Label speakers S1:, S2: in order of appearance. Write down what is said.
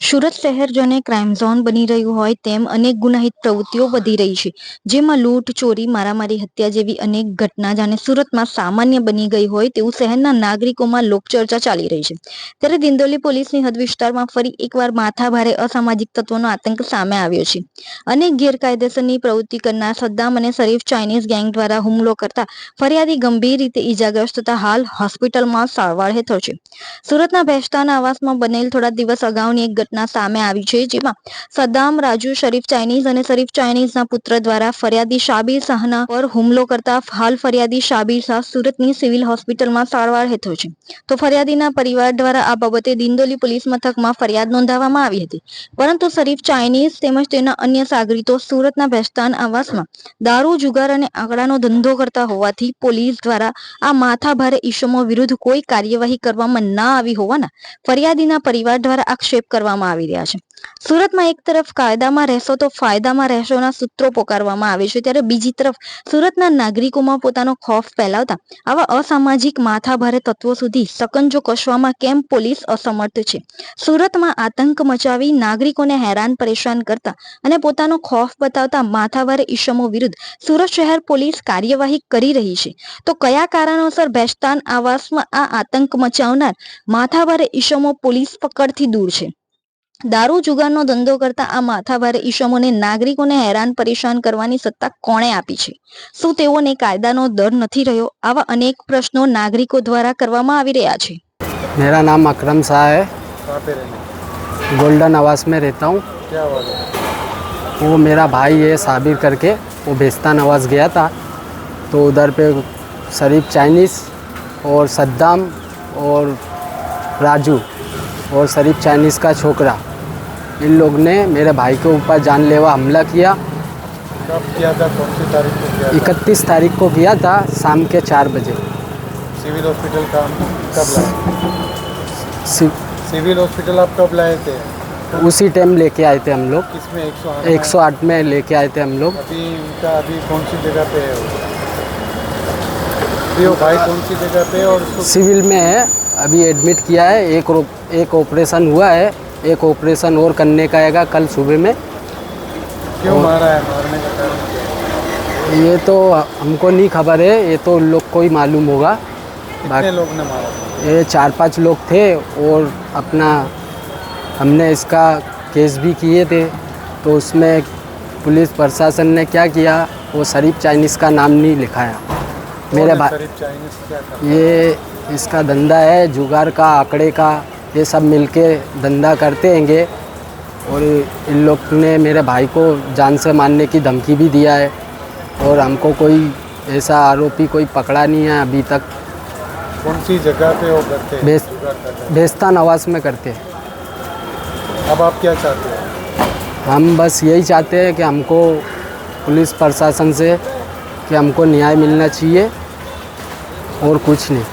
S1: સુરત શહેર જેને crime zone બની રહ્યું હોય તેમ અનેક ગુનાહિત પ્રવૃત્તિઓ વધી રહી છે. જેમાં લૂંટ, ચોરી, મારામારી, હત્યા જેવી અનેક ઘટના જાણે સુરતમાં સામાન્ય બની ગઈ હોય તેવું શહેરના નાગરિકોમાં લોકચર્ચા ચાલી રહી છે. ત્યારે દિંદોલી પોલીસની હદ વિસ્તારમાં ફરી એકવાર માથાભારે અસામાજિક તત્વોનો આતંક સામે આવ્યો છે. અનેક ગેરકાયદેસરની પ્રવૃત્તિ કરનાર સદ્દામ અને શરીફ ચાઇનીઝ ગેંગ દ્વારા હુમલો કરતા ફરિયાદી ગંભીર રીતે ઈજાગ્રસ્ત થતા હાલ હોસ્પિટલમાં સારવાર હેઠળ છે. સુરતના ભેસ્તાના આવાસમાં બનેલ થોડા દિવસ અગાઉની એક ઘટના સામે આવી છે, જેમાં સદ્દામ રાજુ શરીફ ચાઇનીઝ અને શરીફ ચાઇનીઝના પુત્ર દ્વારા ફરિયાદી શાબીર શાહના પર હુમલો કરતા હાલ ફરિયાદી શાબીર શાહ સુરતની સિવિલ હોસ્પિટલમાં સારવાર હેઠળ છે. તો ફરિયાદીના પરિવાર દ્વારા આ બાબતે દિંડોલી પોલીસ મથકમાં ફરિયાદ નોંધાવવામાં આવી હતી. પરંતુ શરીફ ચાઇનીઝ તેમજ તેના અન્ય સાગરીતો સુરતના ભેસ્તાન આવાસમાં દારૂ, જુગાર અને આંકડાનો ધંધો કરતા હોવાથી પોલીસ દ્વારા આ માથાભારે ઇસમો વિરુદ્ધ કોઈ કાર્યવાહી કરવામાં ના આવી હોવાના ફરિયાદીના પરિવાર દ્વારા આક્ષેપ કરવામાં આવી રહ્યા છે. સુરતમાં એક તરફ કાયદામાં રહેશો તો ફાયદામાં રહેશોના સૂત્રો પોકારવામાં આવે છે. ત્યારે બીજી તરફ સુરતના નાગરિકોમાં પોતાનો ખોફ ફેલાવતા આવા અસામાજિક માથાભારે તત્વો સુધી સકંજો કસવામાં કેમ પોલીસ અસમર્થ છે? સુરતમાં આતંક મચાવી નાગરિકોને હેરાન પરેશાન કરતા અને પોતાનો ખોફ બતાવતા માથાભારે ઇસમો વિરુદ્ધ સુરત શહેર પોલીસ કાર્યવાહી કરી રહી છે. તો કયા કારણોસર બેસ્તાન આવાસમાં આ આતંક મચાવનાર માથાભારે ઇસમો પોલીસ પકડથી દૂર છે? દારૂ જુગારનો ધંધો કરતા આ માથાભારે ઈસમોને નાગરિકોને હેરાન પરેશાન કરવાની સત્તા કોણે આપી છે શું તેઓને કાયદાનો ડર નથી રહ્યો આવા અનેક પ્રશ્નો નાગરિકો દ્વારા કરવામાં આવી રહ્યા છે
S2: मेरा नाम अकरम शाह है
S3: कहाँ पे रहना
S2: गोल्डन आवास में रहता हूँ
S3: क्या हुआ था?
S2: वो मेरा भाई है साबिर करके वो बेस्तान आवास गया था तो उधर पे शरीफ चाइनीज़ और सद्दाम और राजू और शरीफ चाइनीज़ का छोकरा इन लोग ने मेरे भाई के ऊपर जानलेवा हमला किया।
S3: कब किया था? कौन सी तारीख को किया
S2: इकतीस तारीख को किया था शाम के चार बजे।
S3: सिविल हॉस्पिटल का कब लाए? सिविल हॉस्पिटल आप कब लाए थे?
S2: उसी टाइम लेके आए थे हम लोग।
S3: किसमें? एक सौ
S2: 108 में? लेके आए थे हम लोग।
S3: अभी उनका अभी कौन सी जगह पे है वो? अभी वो भाई कौन सी जगह पे है और
S2: सिविल में है अभी एडमिट किया है एक एक ऑपरेशन हुआ है। एक ऑपरेशन और करने का आएगा कल सुबह में।
S3: क्यों मारा है? मारने का कारण
S2: ये तो हमको नहीं खबर है ये तो उन लोग को ही मालूम होगा।
S3: कितने लोग ने मारा?
S2: ये चार पाँच लोग थे और अपना हमने इसका केस भी किए थे। तो उसमें पुलिस प्रशासन ने क्या किया वो शरीफ चाइनीज़ का नाम नहीं लिखाया। मेरे भाई ये इसका धंधा है जुगार का आंकड़े का। ये सब मिलके धंधा करते हैंगे और इन लोग ने मेरे भाई को जान से मारने की धमकी भी दिया है और हमको कोई ऐसा आरोपी कोई पकड़ा नहीं है अभी तक।
S3: कौन सी जगह पे वो करते हैं?
S2: बेस-
S3: करते
S2: आवास में करते हैं।
S3: अब आप क्या चाहते हैं?
S2: हम बस यही चाहते हैं कि हमको पुलिस प्रशासन से कि हमको न्याय मिलना चाहिए और कुछ नहीं।